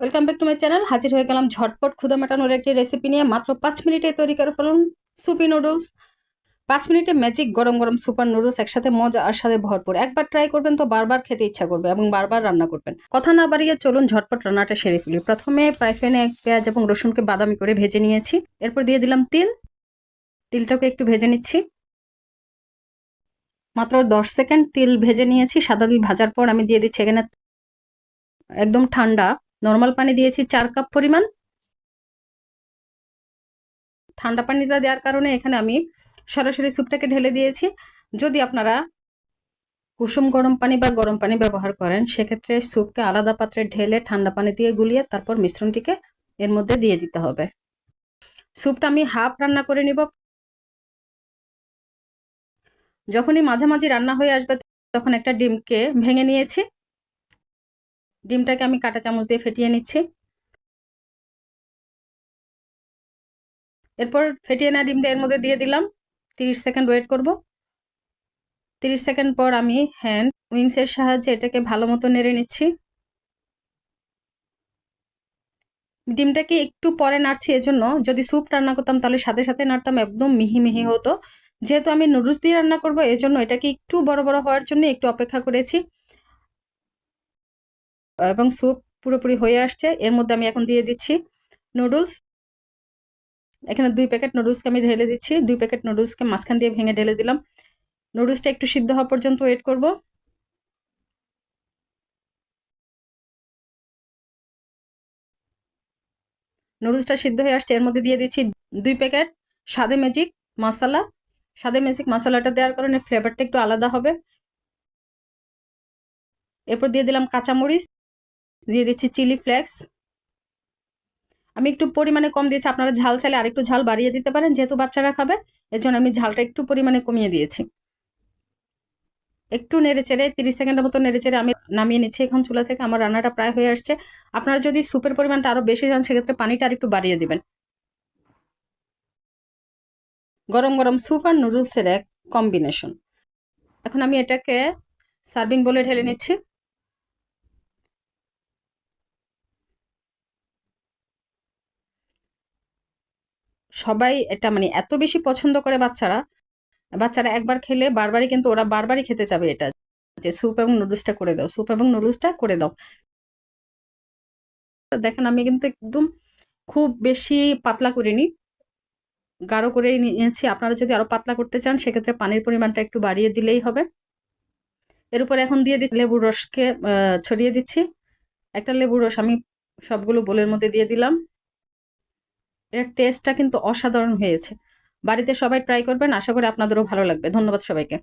Welcome back to my channel হাজির হয়ে গেলাম ঝটপট ক্ষুদা মেটানোর একটি রেসিপি নিয়ে মাত্র পাঁচ মিনিটে তৈরি করে ফেলুন সুপি নুডলস পাঁচ মিনিটে ম্যাজিক গরম গরম সুপার নুডলস একসাথে মজা আর সাথে ভরপুর। একবার ট্রাই করবেন তো বারবার খেতে ইচ্ছা করবে এবং বারবার রান্না করবেন। কথা না বাড়িয়ে চলুন ঝটপট রান্নাটা সেরে ফেলি। প্রথমে ফ্রাই প্যানে পেঁয়াজ এবং রসুনকে বাদামি করে ভেজে নিয়েছি। এরপর দিয়ে দিলাম তিল। তিলটাকে একটু ভেজে নিচ্ছি। মাত্র দশ সেকেন্ড তিল ভেজে নিয়েছি। সাদা তিল ভাজার পর আমি দিয়ে দিচ্ছি এখানে একদম ঠান্ডা নর্মাল পানি দিয়েছি চার কাপ পরিমাণ। ঠান্ডা পানিটা দেওয়ার কারণে এখানে আমি সরাসরি স্যুপটাকে ঢেলে দিয়েছি। যদি আপনারা কুসুম গরম পানি বা গরম পানি ব্যবহার করেন, সেক্ষেত্রে স্যুপকে আলাদা পাত্রে ঢেলে ঠান্ডা পানি দিয়ে গুলিয়ে তারপর মিশ্রণটিকে এর মধ্যে দিয়ে দিতে হবে। স্যুপটা আমি হাফ রান্না করে নিব। যখনই মাঝামাঝি রান্না হয়ে আসবে, তখন একটা ডিমকে ভেঙে নিয়েছি। ডিমটাকে আমি কাঁটা চামচ দিয়ে ফেটিয়ে নিচ্ছি। এরপর ফেটিয়ে নেওয়া ডিমটা এর মধ্যে দিয়ে দিলাম। তিরিশ সেকেন্ড ওয়েট করব। তিরিশ সেকেন্ড পর আমি হ্যান্ড উইংসের সাহায্যে এটাকে ভালো মতো নেড়ে নিচ্ছি। ডিমটাকে একটু পরে নাড়ছি এজন্য। যদি স্যুপ রান্না করতাম তাহলে সাথে সাথে নাড়তাম, একদম মিহি মিহি হতো। যেহেতু আমি নুডলস দিয়ে রান্না করব, এজন্য এটাকে একটু বড় বড় হওয়ার জন্য একটু অপেক্ষা করেছি। এবং স্যুপ পুরোপুরি হয়ে আসছে। এর মধ্যে আমি এখন দিয়ে দিচ্ছি নুডলস এখানে দুই প্যাকেট নুডলসকে আমি ঢেলে দিচ্ছি। দুই প্যাকেট নুডলসকে মাঝখান দিয়ে ভেঙে ঢেলে দিলাম। নুডলসটা একটু সিদ্ধ হওয়া পর্যন্ত ওয়েট করব। নুডলসটা সিদ্ধ হয়ে আসছে। এর মধ্যে দিয়ে দিচ্ছি দুই প্যাকেট সাদে ম্যাজিক মশলা সাদে ম্যাজিক মশলাটা দেওয়ার কারণে ফ্লেভারটা একটু আলাদা হবে। এরপর দিয়ে দিলাম কাঁচামরিচ। দিয়ে দিচ্ছি চিলি ফ্লেক্স। আমি একটু পরিমাণে কম দিয়েছি, আপনারা ঝাল চাইলে আরেকটু ঝাল বাড়িয়ে দিতে পারেন, যেহেতু বাচ্চারা খাবে এর জন্য আমি ঝালটা একটু পরিমাণে কমিয়ে দিয়েছি। একটু নেড়ে চেড়ে, তিরিশ সেকেন্ডের মতো নেড়ে চেড়ে আমি নামিয়ে নিচ্ছি এখন চুলা থেকে, আমার রান্নাটা প্রায় হয়ে আসছে। আপনারা যদি স্যুপের পরিমাণটা আরও বেশি যান সেক্ষেত্রে পানিটা আরেকটু বাড়িয়ে দিবেন। গরম গরম স্যুপ আর নুডলসের এক কম্বিনেশন। এখন আমি এটাকে সার্ভিং বলে ঢেলে নিচ্ছি। সবাই এটা মানে এত বেশি পছন্দ করে বাচ্চারা বাচ্চারা একবার খেলে বারবারই কিন্তু ওরা বারবারই খেতে চাবে এটা, যে স্যুপ এবং নুডলসটা করে দাও, স্যুপ এবং নুডলসটা করে দাও। দেখেন আমি কিন্তু একদম খুব বেশি পাতলা করিনি, গাঢ় করে নিয়েছি। আপনারা যদি আরও পাতলা করতে চান, সেক্ষেত্রে পানির পরিমাণটা একটু বাড়িয়ে দিলেই হবে। এর উপর এখন দিয়ে দিচ্ছি লেবুর রসকে ছড়িয়ে দিচ্ছি। একটা লেবুর রস আমি সবগুলো বোলের মধ্যে দিয়ে দিলাম। এর টেস্টটা কিন্তু অসাধারণ হয়েছে। বাড়িতে সবাই ট্রাই করবেন, আশা করি আপনাদেরও ভালো লাগবে। ধন্যবাদ সবাইকে।